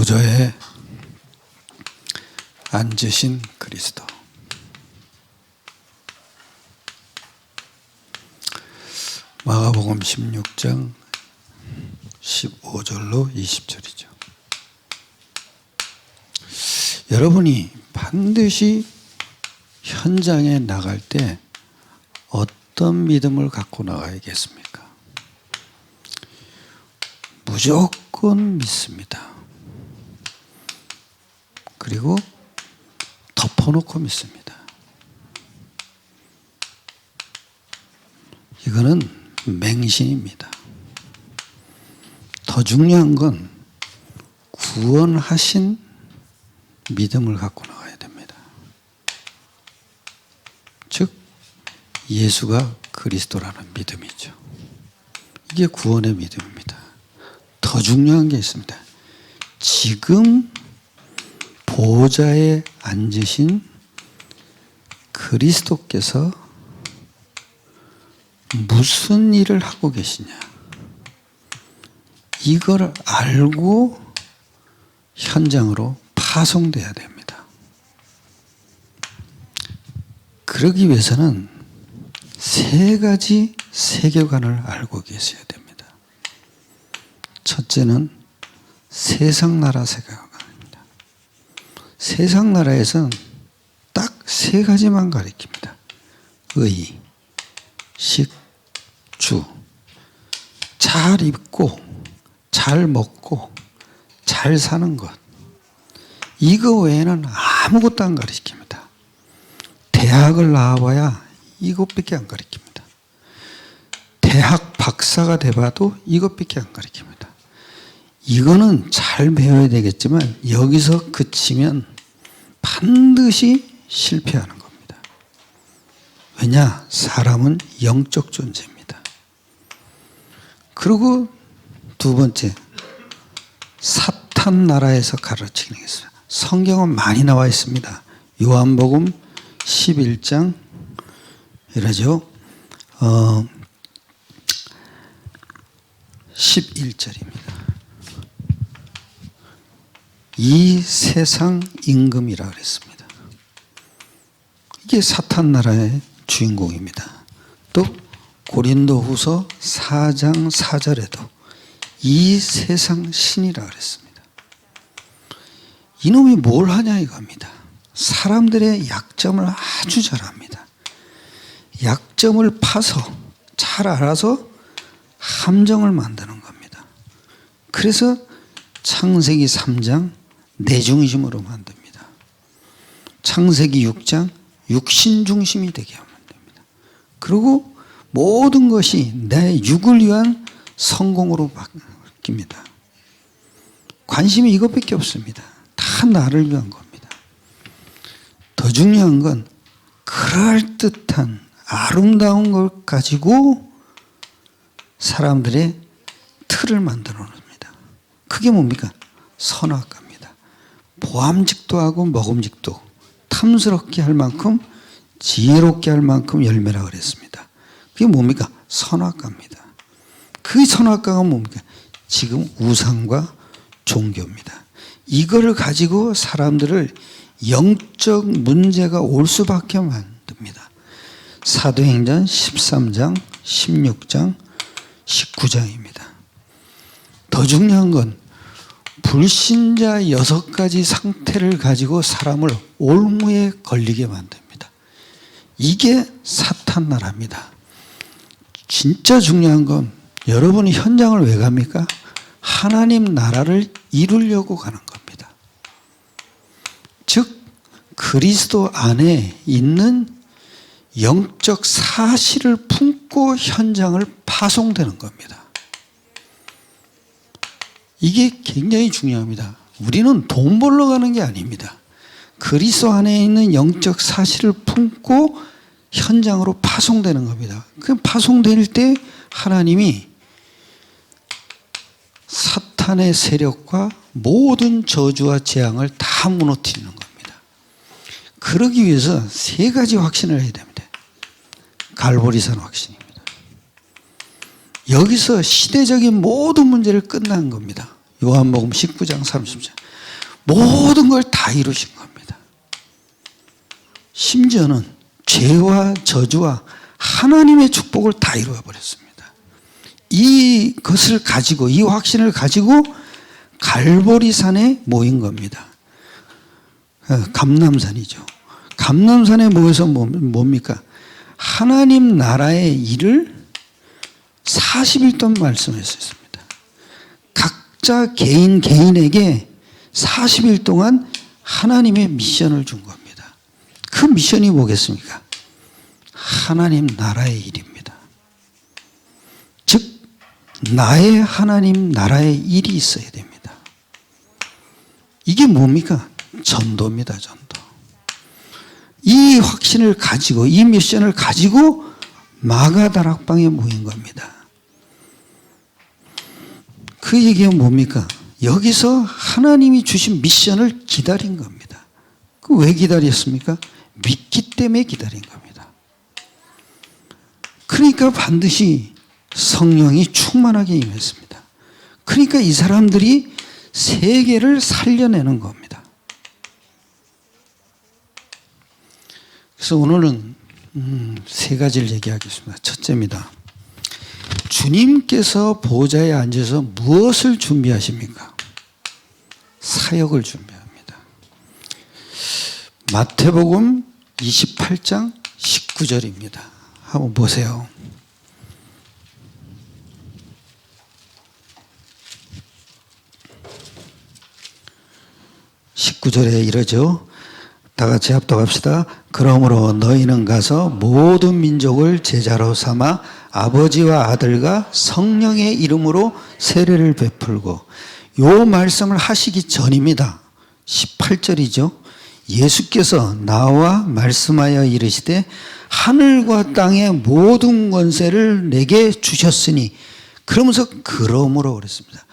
보좌에 앉으신 그리스도. 마가복음 16장 15절로 20절이죠. 여러분이 반드시 현장에 나갈 때 어떤 믿음을 갖고 나가야겠습니까? 무조건 믿습니다. 그리고 덮어놓고 믿습니다. 이거는 맹신입니다. 더 중요한 건 구원하신 믿음을 갖고 나가야 됩니다. 즉, 예수가 그리스도라는 믿음이죠. 이게 구원의 믿음입니다. 더 중요한 게 있습니다. 지금 보좌에 앉으신 그리스도께서 무슨 일을 하고 계시냐. 이걸 알고 현장으로 파송돼야 됩니다. 그러기 위해서는 세 가지 세계관을 알고 계셔야 됩니다. 첫째는 세상 나라 세계관입니다. 세상 나라에서는 딱 세 가지만 가리킵니다. 의, 식, 주. 잘 입고, 잘 먹고, 잘 사는 것. 이거 외에는 아무것도 안 가르칩니다. 대학을 나와봐야 이것밖에 안 가르칩니다. 대학 박사가 돼봐도 이것밖에 안 가르칩니다. 이거는 잘 배워야 되겠지만 여기서 그치면 반드시 실패하는 겁니다. 왜냐? 사람은 영적 존재입니다. 그리고 두 번째, 사탄 나라에서 가르치는 게 있어요. 성경은 많이 나와 있습니다. 요한복음 11장 이러죠. 어, 11절입니다. 이 세상 임금이라 그랬습니다. 이게 사탄 나라의 주인공입니다. 또 고린도후서 4장 4절에도 이 세상 신이라 그랬습니다. 이놈이 뭘 하냐 이겁니다. 사람들의 약점을 아주 잘 압니다. 약점을 파서 잘 알아서 함정을 만드는 겁니다. 그래서 창세기 3장 내 중심으로 만듭니다. 창세기 6장 육신 중심이 되게 만듭니다. 그리고 모든 것이 내 육을 위한 성공으로 바뀝니다. 관심이 이것밖에 없습니다. 다 나를 위한 겁니다. 더 중요한 건 그럴듯한 아름다운 걸 가지고 사람들의 틀을 만들어 놓습니다. 그게 뭡니까? 선악과입니다. 보암직도 하고 먹음직도 탐스럽게 할 만큼 지혜롭게 할 만큼 열매라 그랬습니다. 그게 뭡니까? 선악과입니다. 그 선악과가 뭡니까? 지금 우상과 종교입니다. 이거를 가지고 사람들을 영적 문제가 올 수밖에 만듭니다. 사도행전 13장, 16장, 19장입니다. 더 중요한 건 불신자 여섯 가지 상태를 가지고 사람을 올무에 걸리게 만듭니다. 이게 사탄 나라입니다. 진짜 중요한 건 여러분이 현장을 왜 갑니까? 하나님 나라를 이루려고 가는 겁니다. 즉, 그리스도 안에 있는 영적 사실을 품고 현장을 파송되는 겁니다. 이게 굉장히 중요합니다. 우리는 돈 벌러 가는 게 아닙니다. 그리스도 안에 있는 영적 사실을 품고 현장으로 파송되는 겁니다. 그 파송될 때 하나님이 사탄의 세력과 모든 저주와 재앙을 다 무너뜨리는 겁니다. 그러기 위해서 세 가지 확신을 해야 됩니다. 갈보리산 확신입니다. 여기서 시대적인 모든 문제를 끝난 겁니다. 요한복음 19장 30절. 모든 걸 다 이루신 겁니다. 심지어는 죄와 저주와 하나님의 축복을 다 이루어 버렸습니다. 이것을 가지고 이 확신을 가지고 갈보리산에 모인 겁니다. 어, 감남산이죠. 감남산에 모여서 뭐- 뭡니까? 하나님 나라의 일을 40일 동안 말씀했습니다. 각자 개인 개인에게 40일 동안 하나님의 미션을 준 겁니다. 그 미션이 뭐겠습니까? 하나님 나라의 일입니다. 즉, 나의 하나님 나라의 일이 있어야 됩니다. 이게 뭡니까? 전도입니다, 전도. 이 확신을 가지고, 이 미션을 가지고 마가다락방에 모인 겁니다. 그 얘기가 뭡니까? 여기서 하나님이 주신 미션을 기다린 겁니다. 그 왜 기다렸습니까? 믿기 때문에 기다린 겁니다. 그러니까 반드시 성령이 충만하게 임했습니다. 그러니까 이 사람들이 세계를 살려내는 겁니다. 그래서 오늘은 음, 세 가지를 얘기하겠습니다. 첫째입니다. 주님께서 보좌에 앉아서 무엇을 준비하십니까? 사역을 준비합니다. 마태복음 28장 19절입니다. 한번 보세요. (19절에) 이러죠 다 같이 합독합시다. 그러므로 너희는 가서 모든 민족을 제자로 삼아 아버지와 아들과 성령의 이름으로 세례를 베풀고 요 말씀을 하시기 전입니다. 18절이죠. 예수께서 나와 말씀하여 이르시되 하늘과 땅의 모든 권세를 내게 주셨으니 그러면서 그러므로 그랬습니다.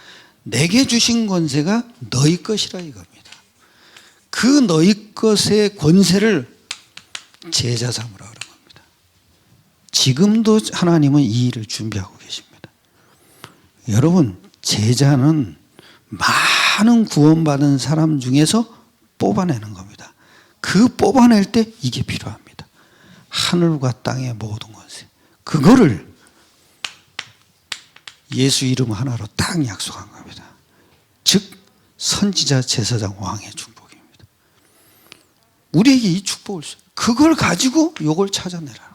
내게 주신 권세가 너희 것이라 이겁니다. 그 너희 것의 권세를 제자 삼으라. 지금도 하나님은 이 일을 준비하고 계십니다. 여러분, 제자는 많은 구원받은 사람 중에서 뽑아내는 겁니다. 그 뽑아낼 때 이게 필요합니다. 하늘과 땅의 모든 권세. 그거를 예수 이름 하나로 딱 약속한 겁니다. 즉, 선지자 제사장 왕의 축복입니다. 우리에게 이 축복을 줘. 그걸 가지고 요걸 찾아내라는 거예요.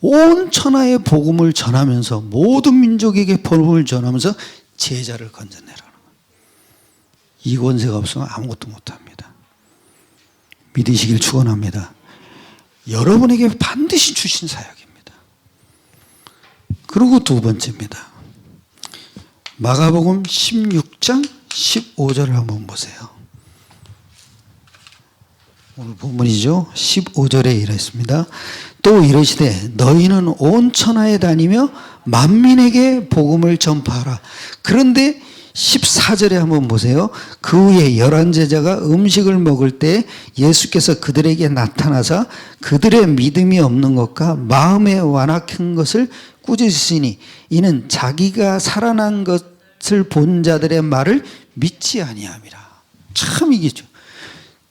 온 천하의 복음을 전하면서 모든 민족에게 복음을 전하면서 제자를 건져내라는. 이 권세가 없으면 아무것도 못합니다. 믿으시길 축원합니다. 여러분에게 반드시 주신 사역입니다. 그리고 두 번째입니다. 마가복음 16장 15절을 한번 보세요. 오늘 본문이죠. 15절에 이랬습니다. 또 이르시되 너희는 온 천하에 다니며 만민에게 복음을 전파하라. 그런데 14절에 한번 보세요. 그 후에 열한 제자가 음식을 먹을 때 예수께서 그들에게 나타나사 그들의 믿음이 없는 것과 마음에 완악한 것을 꾸짖으시니 이는 자기가 살아난 것을 본 자들의 말을 믿지 아니함이라. 참 이게죠.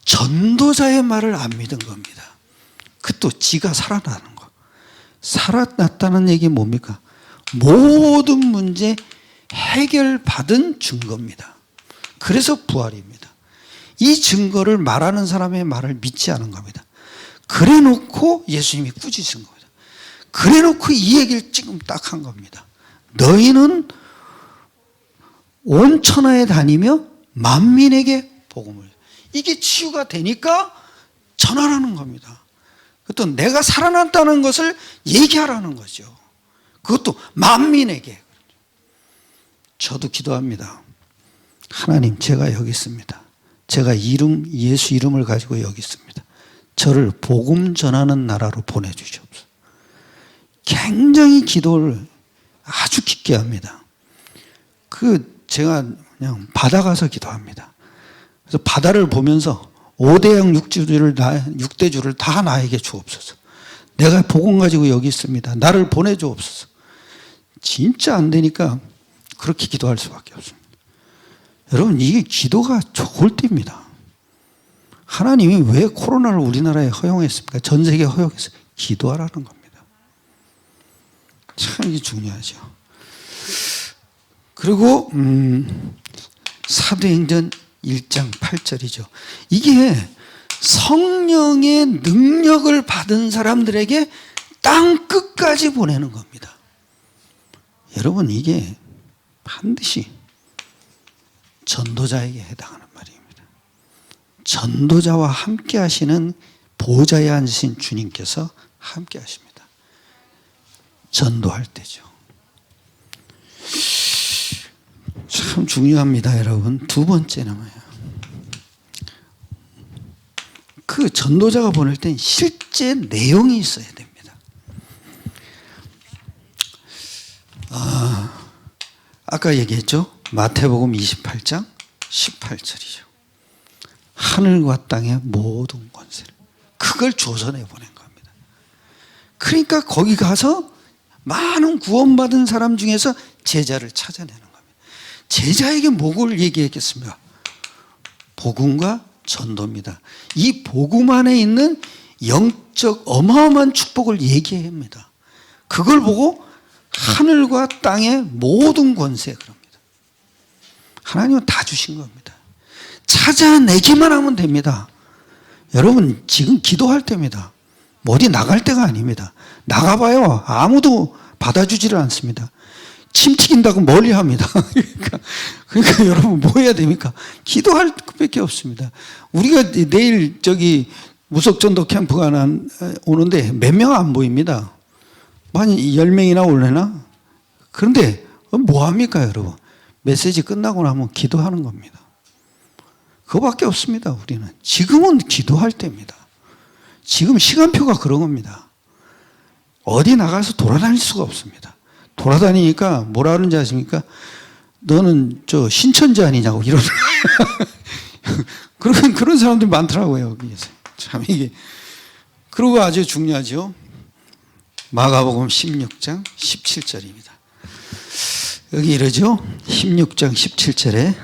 전도자의 말을 안 믿은 겁니다. 그것도 지가 살아나는 거. 살아났다는 얘기 뭡니까? 모든 문제 해결받은 증거입니다. 그래서 부활입니다. 이 증거를 말하는 사람의 말을 믿지 않은 겁니다. 그래 놓고 예수님이 꾸짖은 겁니다. 그래 놓고 이 얘기를 지금 딱 한 겁니다. 너희는 온 천하에 다니며 만민에게 복음을 이게 치유가 되니까 전하라는 겁니다. 그것도 내가 살아났다는 것을 얘기하라는 거죠. 그것도 만민에게. 저도 기도합니다. 하나님, 제가 여기 있습니다. 제가 이름, 예수 이름을 가지고 여기 있습니다. 저를 복음 전하는 나라로 보내주시옵소서. 굉장히 기도를 아주 깊게 합니다. 그, 제가 그냥 바다 가서 기도합니다. 그래서 바다를 보면서 5대양 육주를 다, 6대주를 다 나에게 주옵소서. 내가 복음 가지고 여기 있습니다. 나를 보내주옵소서. 진짜 안 되니까 그렇게 기도할 수밖에 없습니다. 여러분 이게 기도가 좋을 때입니다. 하나님이 왜 코로나를 우리나라에 허용했습니까? 전 세계에 허용했어요. 기도하라는 겁니다. 참 이게 중요하죠. 그리고 음, 사도행전 1장 8절이죠. 이게 성령의 능력을 받은 사람들에게 땅 끝까지 보내는 겁니다. 여러분 이게 반드시 전도자에게 해당하는 말입니다. 전도자와 함께 하시는 보좌에 앉으신 주님께서 함께 하십니다. 전도할 때죠. 참 중요합니다, 여러분. 두 번째는요. 그 전도자가 보낼 땐 실제 내용이 있어야 됩니다. 아, 아까 얘기했죠? 마태복음 28장 18절이죠. 하늘과 땅의 모든 권세를 그걸 조선에 보낸 겁니다. 그러니까 거기 가서 많은 구원받은 사람 중에서 제자를 찾아내는. 제자에게 뭐를 얘기했겠습니까? 복음과 전도입니다. 이 복음 안에 있는 영적 어마어마한 축복을 얘기합니다. 그걸 보고 하늘과 땅의 모든 권세 그럽니다. 하나님은 다 주신 겁니다. 찾아내기만 하면 됩니다. 여러분 지금 기도할 때입니다. 뭐 어디 나갈 때가 아닙니다. 나가봐요. 아무도 받아주지를 않습니다. 침 튀긴다고 멀리 합니다. 그러니까, 그러니까 여러분 뭐 해야 됩니까? 기도할 것밖에 없습니다. 우리가 내일 저기 무속전도 캠프가 난, 오는데 몇 명 안 보입니다. 만 10명이나 올래나? 그런데 뭐 합니까, 여러분? 메시지 끝나고 나면 기도하는 겁니다. 그거밖에 없습니다, 우리는. 지금은 기도할 때입니다. 지금 시간표가 그런 겁니다. 어디 나가서 돌아다닐 수가 없습니다. 돌아다니니까 뭐라 하는지 아십니까? 너는 저 신천지 아니냐고 이러는 그런 그런 사람들 많더라고요 참 이게. 그리고 아주 중요하죠. 마가복음 16장 17절입니다. 여기 이러죠? 16장 17절에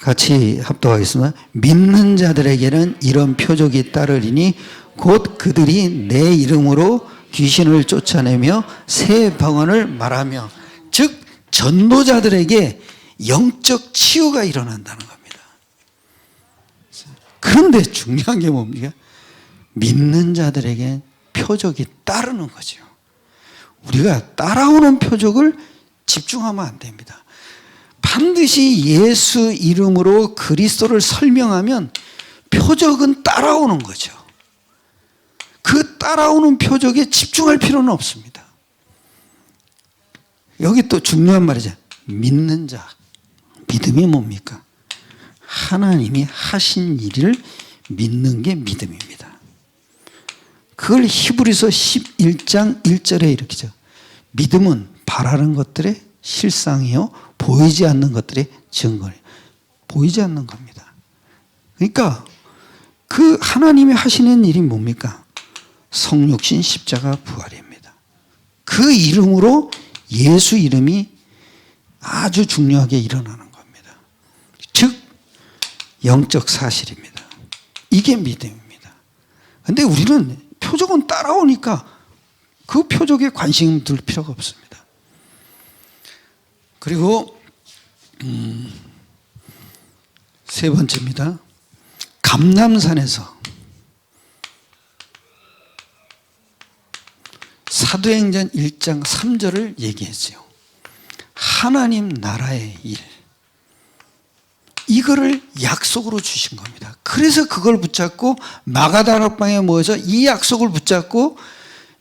같이 합독하겠습니다. 믿는 자들에게는 이런 표적이 따르리니 곧 그들이 내 이름으로 귀신을 쫓아내며 새 방언을 말하며 즉 전도자들에게 영적 치유가 일어난다는 겁니다. 그런데 중요한 게 뭡니까? 믿는 자들에게 표적이 따르는 거죠. 우리가 따라오는 표적을 집중하면 안 됩니다. 반드시 예수 이름으로 그리스도를 설명하면 표적은 따라오는 거죠. 그 따라오는 표적에 집중할 필요는 없습니다. 여기 또 중요한 말이죠. 믿는 자. 믿음이 뭡니까? 하나님이 하신 일을 믿는 게 믿음입니다. 그걸 히브리서 11장 1절에 이렇게죠. 믿음은 바라는 것들의 실상이요. 보이지 않는 것들의 증거예요. 보이지 않는 겁니다. 그러니까 그 하나님이 하시는 일이 뭡니까? 성육신 십자가 부활입니다. 그 이름으로 예수 이름이 아주 중요하게 일어나는 겁니다. 즉 영적 사실입니다. 이게 믿음입니다. 근데 우리는 표적은 따라오니까 그 표적에 관심 둘 필요가 없습니다. 그리고 음, 세 번째입니다. 감남산에서 사도행전 1장 3절을 얘기했어요. 하나님 나라의 일. 이거를 약속으로 주신 겁니다. 그래서 그걸 붙잡고 마가다락방에 모여서 이 약속을 붙잡고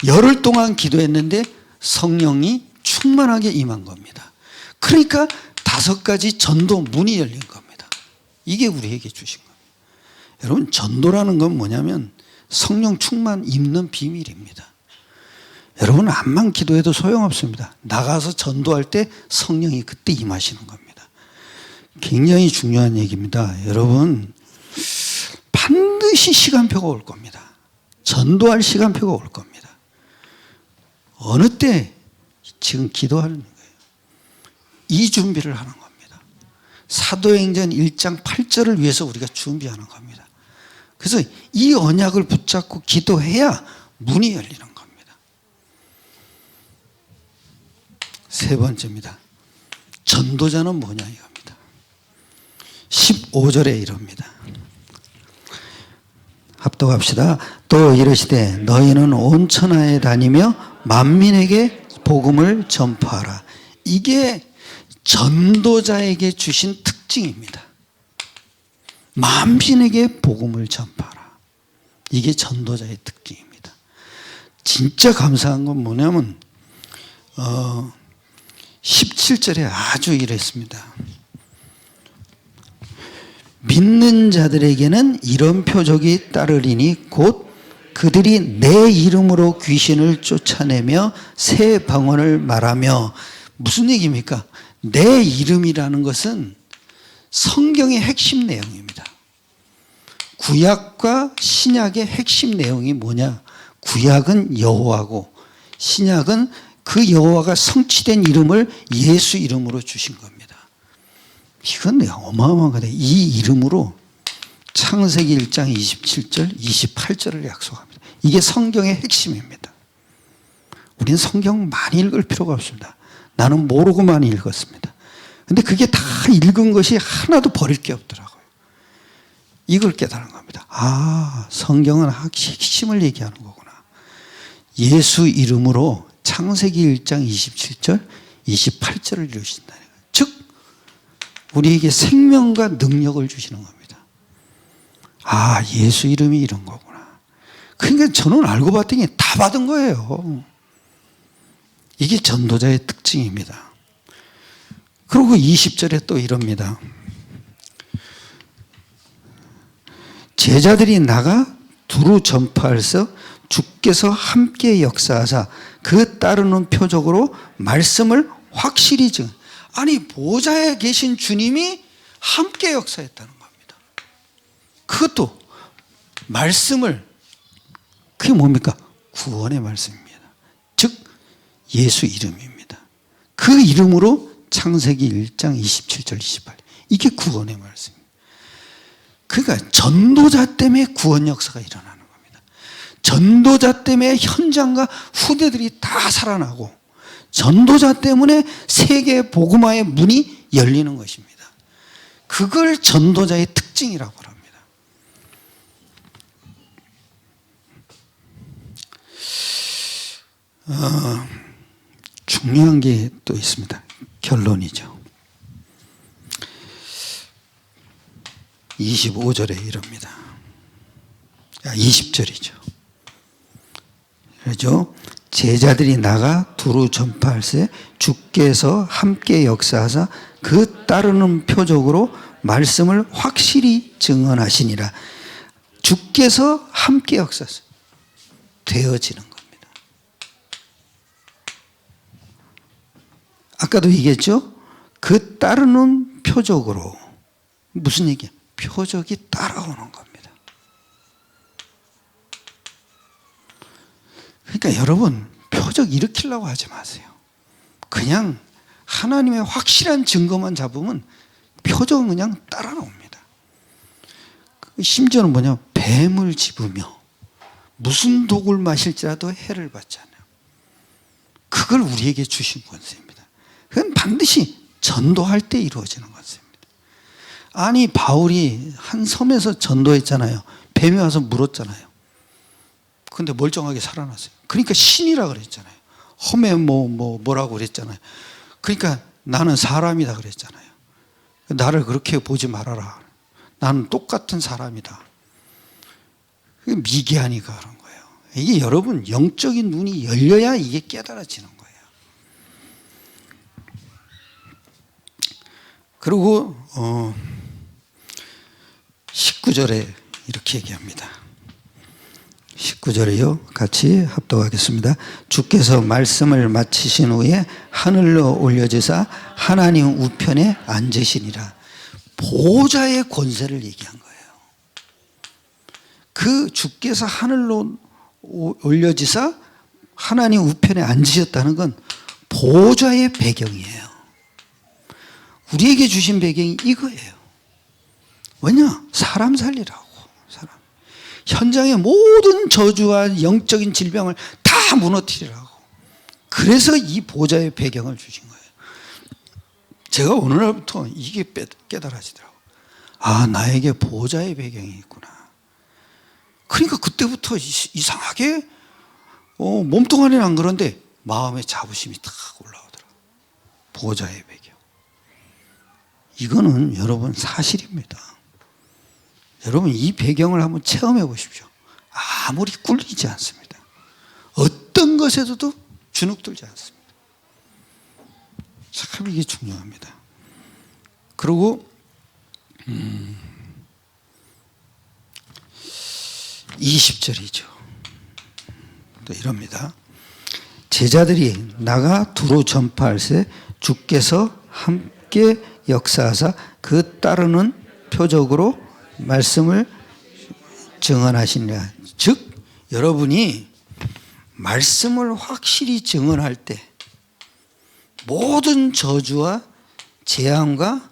열흘 동안 기도했는데 성령이 충만하게 임한 겁니다. 그러니까 다섯 가지 전도 문이 열린 겁니다. 이게 우리에게 주신 겁니다. 여러분, 전도라는 건 뭐냐면 성령 충만 임는 비밀입니다. 여러분 암만 기도해도 소용없습니다. 나가서 전도할 때 성령이 그때 임하시는 겁니다. 굉장히 중요한 얘기입니다. 여러분 반드시 시간표가 올 겁니다. 전도할 시간표가 올 겁니다. 어느 때 지금 기도하는 거예요. 이 준비를 하는 겁니다. 사도행전 1장 8절을 위해서 우리가 준비하는 겁니다. 그래서 이 언약을 붙잡고 기도해야 문이 열리는 겁니다. 세 번째입니다. 전도자는 뭐냐 이겁니다. 15절에 이럽니다. 합독합시다. 또 이르시되 너희는 온 천하에 다니며 만민에게 복음을 전파하라. 이게 전도자에게 주신 특징입니다. 만민에게 복음을 전파하라. 이게 전도자의 특징입니다. 진짜 감사한 건 뭐냐면 어, 17절에 아주 이랬습니다. 믿는 자들에게는 이런 표적이 따르리니 곧 그들이 내 이름으로 귀신을 쫓아내며 새 방언을 말하며 무슨 얘기입니까? 내 이름이라는 것은 성경의 핵심 내용입니다. 구약과 신약의 핵심 내용이 뭐냐? 구약은 여호와고 신약은 그 여호와가 성취된 이름을 예수 이름으로 주신 겁니다. 이건 어마어마한 거다. 이 이름으로 창세기 1장 27절, 28절을 약속합니다. 이게 성경의 핵심입니다. 우리는 성경 많이 읽을 필요가 없습니다. 나는 모르고만 읽었습니다. 근데 그게 다 읽은 것이 하나도 버릴 게 없더라고요. 이걸 깨달은 겁니다. 아, 성경은 핵심을 얘기하는 거구나. 예수 이름으로 창세기 1장 27절, 28절을 이루신다. 즉, 우리에게 생명과 능력을 주시는 겁니다. 아, 예수 이름이 이런 거구나. 그러니까 저는 알고 봤더니 다 받은 거예요. 이게 전도자의 특징입니다. 그리고 20절에 또 이럽니다. 제자들이 나가 두루 전파해서 주께서 함께 역사하사 그 따르는 표적으로 말씀을 확실히 증. 아니 보좌에 계신 주님이 함께 역사했다는 겁니다. 그것도 말씀을 그게 뭡니까? 구원의 말씀입니다. 즉 예수 이름입니다. 그 이름으로 창세기 1장 27절 28 이게 구원의 말씀입니다. 그러니까 전도자 때문에 구원 역사가 일어나는. 전도자 때문에 현장과 후대들이 다 살아나고 전도자 때문에 세계 복음화의 문이 열리는 것입니다. 그걸 전도자의 특징이라고 합니다. 어, 중요한 게 또 있습니다. 결론이죠. 25절에 이럽니다. 아, 20절이죠. 그렇죠? 제자들이 나가 두루 전파할세 주께서 함께 역사하사 그 따르는 표적으로 말씀을 확실히 증언하시니라. 주께서 함께 역사하세 되어지는 겁니다. 아까도 얘기했죠? 그 따르는 표적으로 무슨 얘기야? 표적이 따라오는 겁니다. 그러니까 여러분 표적 일으키려고 하지 마세요. 그냥 하나님의 확실한 증거만 잡으면 표적은 그냥 따라 나옵니다. 심지어는 뭐냐? 뱀을 집으며 무슨 독을 마실지라도 해를 받잖아요. 그걸 우리에게 주신 권세입니다. 그건 반드시 전도할 때 이루어지는 것입니다. 아니 바울이 한 섬에서 전도했잖아요. 뱀이 와서 물었잖아요. 근데 멀쩡하게 살아났어요. 그러니까 신이라 그랬잖아요. 험에 뭐, 뭐, 뭐라고 그랬잖아요. 그러니까 나는 사람이다 그랬잖아요. 나를 그렇게 보지 말아라. 나는 똑같은 사람이다. 미개하니까 그런 거예요. 이게 여러분 영적인 눈이 열려야 이게 깨달아지는 거예요. 그리고 어 19절에 이렇게 얘기합니다. 19절에요. 같이 합독하겠습니다. 주께서 말씀을 마치신 후에 하늘로 올려지사 하나님 우편에 앉으시니라. 보좌의 권세를 얘기한 거예요. 그 주께서 하늘로 올려지사 하나님 우편에 앉으셨다는 건 보좌의 배경이에요. 우리에게 주신 배경이 이거예요. 왜냐? 사람 살리라고. 현장의 모든 저주와 영적인 질병을 다 무너뜨리라고. 그래서 이 보좌의 배경을 주신 거예요. 제가 오늘날부터 이게 깨- 깨달아지더라고. 아, 나에게 보좌의 배경이 있구나. 그러니까 그때부터 이- 이상하게 어, 몸뚱아리는 안 그런데 마음의 자부심이 탁 올라오더라고. 보좌의 배경. 이거는 여러분 사실입니다. 여러분 이 배경을 한번 체험해 보십시오. 아무리 꿀리지 않습니다. 어떤 것에서도 주눅들지 않습니다. 참 이게 중요합니다. 그리고 음, 20절이죠. 또 이럽니다. 제자들이 나가 두루 전파할세 주께서 함께 역사하사 그 따르는 표적으로 말씀을 증언하시니라. 즉 여러분이 말씀을 확실히 증언할 때 모든 저주와 재앙과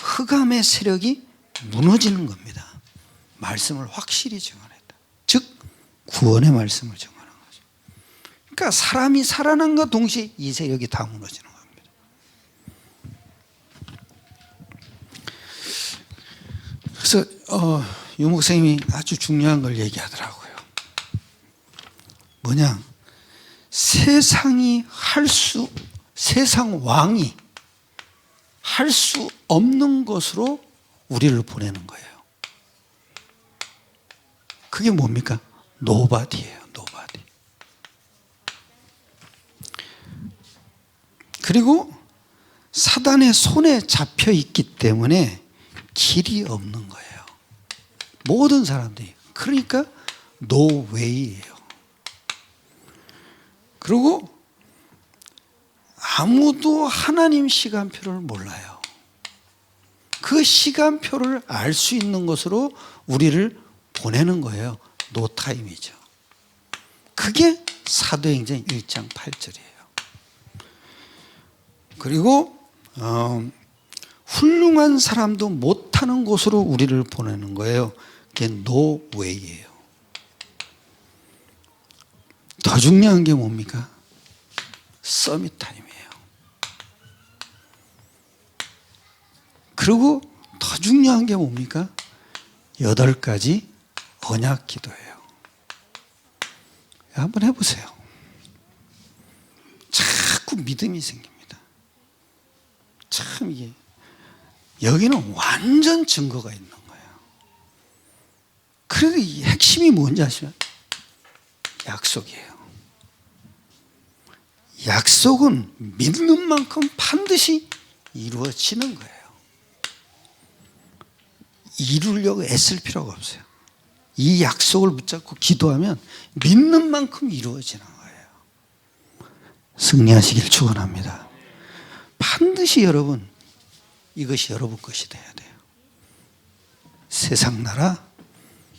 흑암의 세력이 무너지는 겁니다. 말씀을 확실히 증언했다. 즉 구원의 말씀을 증언한 거죠. 그러니까 사람이 살아난과 동시에 이 세력이 다 무너지는 겁니다. 그래서 어, 유 목사님이 아주 중요한 걸 얘기하더라고요. 뭐냐? 세상이 할 수, 세상 왕이 할 수 없는 것으로 우리를 보내는 거예요. 그게 뭡니까? 노바디예요, 노바디. 그리고 사단의 손에 잡혀 있기 때문에 길이 없는 거예요. 모든 사람들이. 그러니까 노웨이예요. 그리고 아무도 하나님 시간표를 몰라요. 그 시간표를 알 수 있는 것으로 우리를 보내는 거예요. 노타임이죠. 그게 사도행전 1장 8절이에요. 그리고 어, 훌륭한 사람도 못하는 곳으로 우리를 보내는 거예요. 그게 노웨이예요. 더 중요한 게 뭡니까? 서밋 타임이에요. 그리고 더 중요한 게 뭡니까? 여덟 가지 언약 기도예요. 한번 해보세요. 자꾸 믿음이 생깁니다. 참 이게 여기는 완전 증거가 거예요. 그래도 이 핵심이 뭔지 아시면 약속이에요. 약속은 믿는 만큼 반드시 이루어지는 거예요. 이루려고 애쓸 필요가 없어요. 이 약속을 붙잡고 기도하면 믿는 만큼 이루어지는 거예요. 승리하시길 축원합니다. 반드시 여러분 이것이 여러분 것이 돼야 돼요. 세상 나라,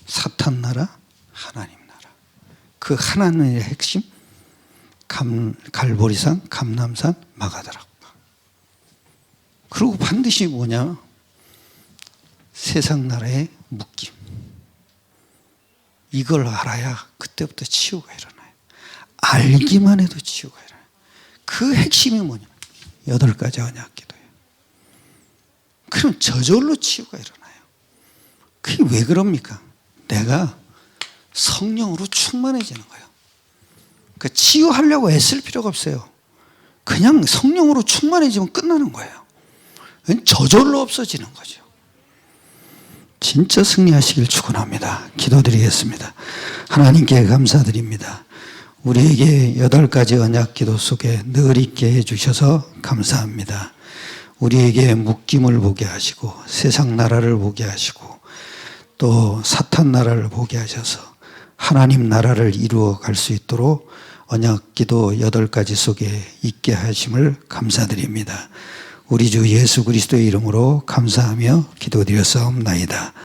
사탄 나라, 하나님 나라. 그 하나님의 핵심 감, 갈보리산, 감남산, 마가다락방. 그리고 반드시 뭐냐? 세상 나라의 묶임. 이걸 알아야 그때부터 치유가 일어나요. 알기만 해도 치유가 일어나요. 그 핵심이 뭐냐? 여덟 가지 언약 기도예요. 그럼 저절로 치유가 일어나요. 그게 왜 그럽니까? 내가 성령으로 충만해지는 거예요. 그 치유하려고 애쓸 필요가 없어요. 그냥 성령으로 충만해지면 끝나는 거예요. 저절로 없어지는 거죠. 진짜 승리하시길 축원합니다. 기도드리겠습니다. 하나님께 감사드립니다. 우리에게 여덟 가지 언약 기도 속에 늘 있게 해주셔서 감사합니다. 우리에게 묶임을 보게 하시고 세상 나라를 보게 하시고 또 사탄 나라를 보게 하셔서 하나님 나라를 이루어 갈 수 있도록 언약 기도 여덟 가지 속에 있게 하심을 감사드립니다. 우리 주 예수 그리스도의 이름으로 감사하며 기도드렸사옵나이다.